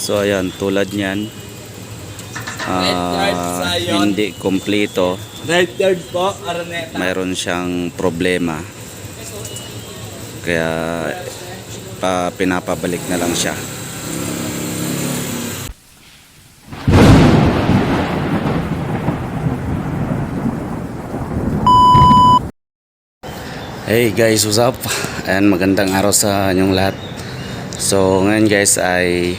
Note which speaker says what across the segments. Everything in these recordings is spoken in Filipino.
Speaker 1: So ayan, tulad niyan. ah, hindi kompleto.
Speaker 2: Red third po, Araneta.
Speaker 1: Mayroon siyang problema. Kaya pa, pinapabalik na lang siya. Hey guys, what's up? And magandang araw sa inyong lahat. So ngayon guys ay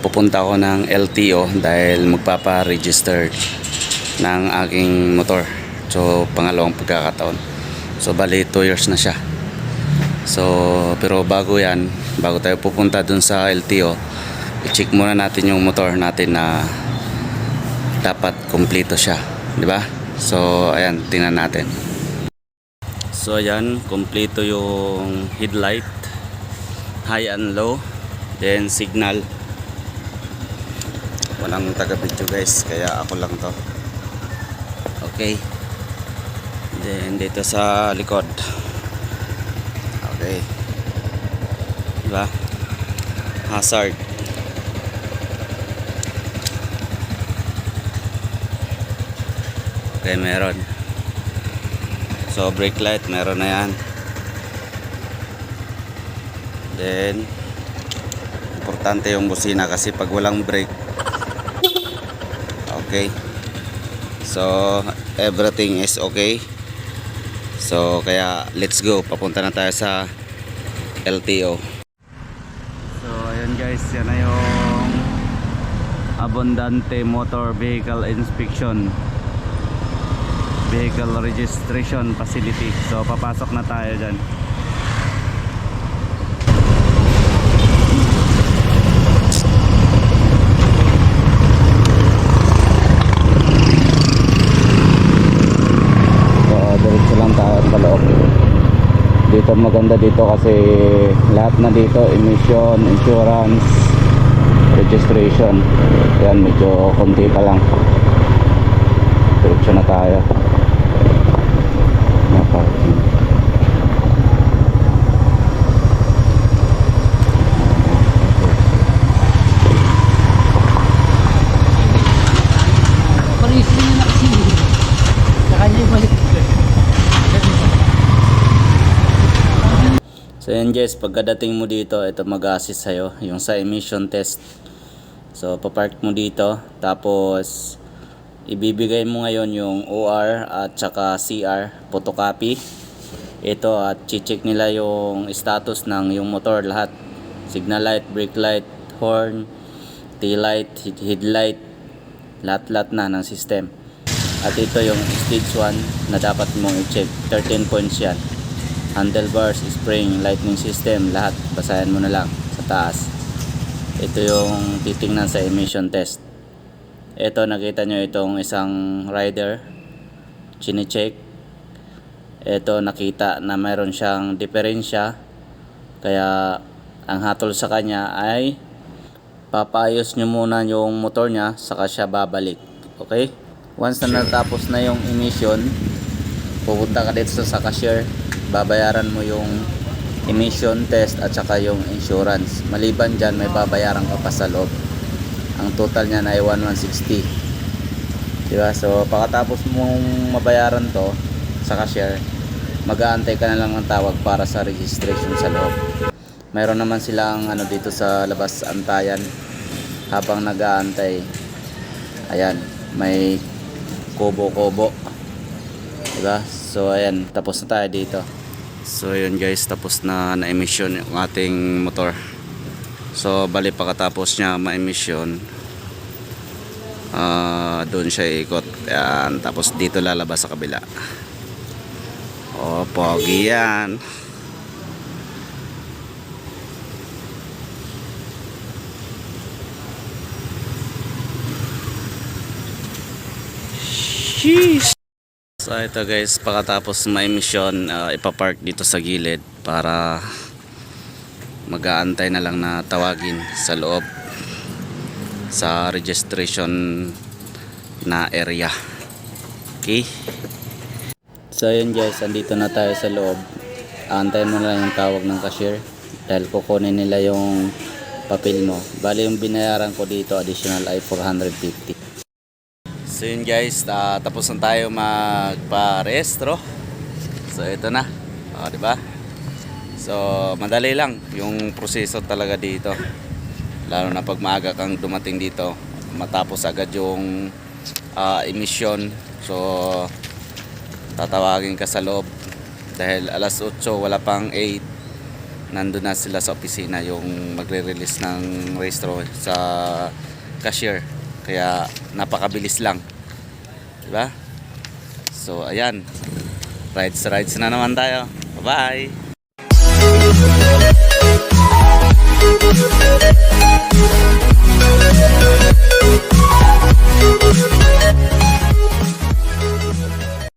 Speaker 1: pupunta ako ng LTO dahil magpapa-register ng aking motor. So pangalawang pagkakataon. So bali 2 years na siya. So pero bago yan, bago tayo pupunta dun sa LTO, i-check muna natin yung motor natin na dapat kumpleto siya, di ba? So ayan, tingnan natin. So ayan, kumpleto yung headlight, high and low, then signal. Walang taga-video guys, kaya ako lang to. Okay. Then dito sa likod. Okay. Diba? Hazard. Okay, meron. So brake light meron na yan. Then importante yung busina kasi pag walang brake okay. So everything is okay. So kaya let's go. Papunta na tayo sa LTO. So ayun guys, yan na yung Abundante Motor Vehicle Inspection vehicle registration facility. So papasok na tayo dyan. So diretso lang tayo sa loob. Dito maganda dito kasi lahat na dito emission, insurance, registration. Yan medyo konti pa lang. Diretso na tayo. Na parking.
Speaker 3: Paris na na kasi. Sa kanya yung balik.
Speaker 1: So yan guys, pagkadating mo dito, ito mag-assist sa'yo, yung sa emission test. So papark mo dito, tapos ibibigay mo ngayon yung OR at saka CR, photocopy. Ito at check nila yung status ng yung motor lahat. Signal light, brake light, horn, tail light, head- headlight, lahat-lahat na ng system. At ito yung stage 1 na dapat mong i-check. 13 points yan handlebars, spring, lightning system, lahat basahin mo na lang sa taas. Ito yung titingnan sa emission test. Ito nakita nyo itong isang rider chine-check. Ito nakita na mayroon siyang diferensya. Kaya ang hatol sa kanya ay papayos nyo muna yung motor niya saka siya babalik. Okay? Once na natapos na yung emission, pupunta ka dito sa cashier babayaran mo yung emission test at saka yung insurance. Maliban dyan may babayaran ka pa sa loob. Ang total niya ay 1160 diba? So pagkatapos mong mabayaran to sa cashier mag-aantay ka na lang ng tawag para sa registration sa loob. Mayroon naman silang ano dito sa labas antayan habang nag-aantay. Ayan may kubo-kubo Diba? So ayan, tapos na tayo dito. So ayan guys, tapos na na-emission yung ating motor. So bali pagkatapos niya ma-emission, ah doon siya ikot. Ayan, tapos dito lalabas sa kabila. O, pogi yan. So ito guys, pagkatapos may mission, uh, ipapark dito sa gilid para mag-aantay na lang na tawagin sa loob sa registration na area. Okay? So yun guys, andito na tayo sa loob. Aantayin mo na lang yung tawag ng cashier dahil kukunin nila yung papel mo. Bali yung binayaran ko dito additional ay 450. So yun guys, ta- tapos na tayo magpa-restro. So ito na. O, di ba? So madali lang yung proseso talaga dito. Lalo na pag maaga kang dumating dito, matapos agad yung ah, emission. So tatawagin ka sa loob dahil alas 8 wala pang 8 nandun na sila sa opisina yung magre-release ng registro sa cashier kaya napakabilis lang. Di ba so ayan. Rides rides na naman tayo. Bye bye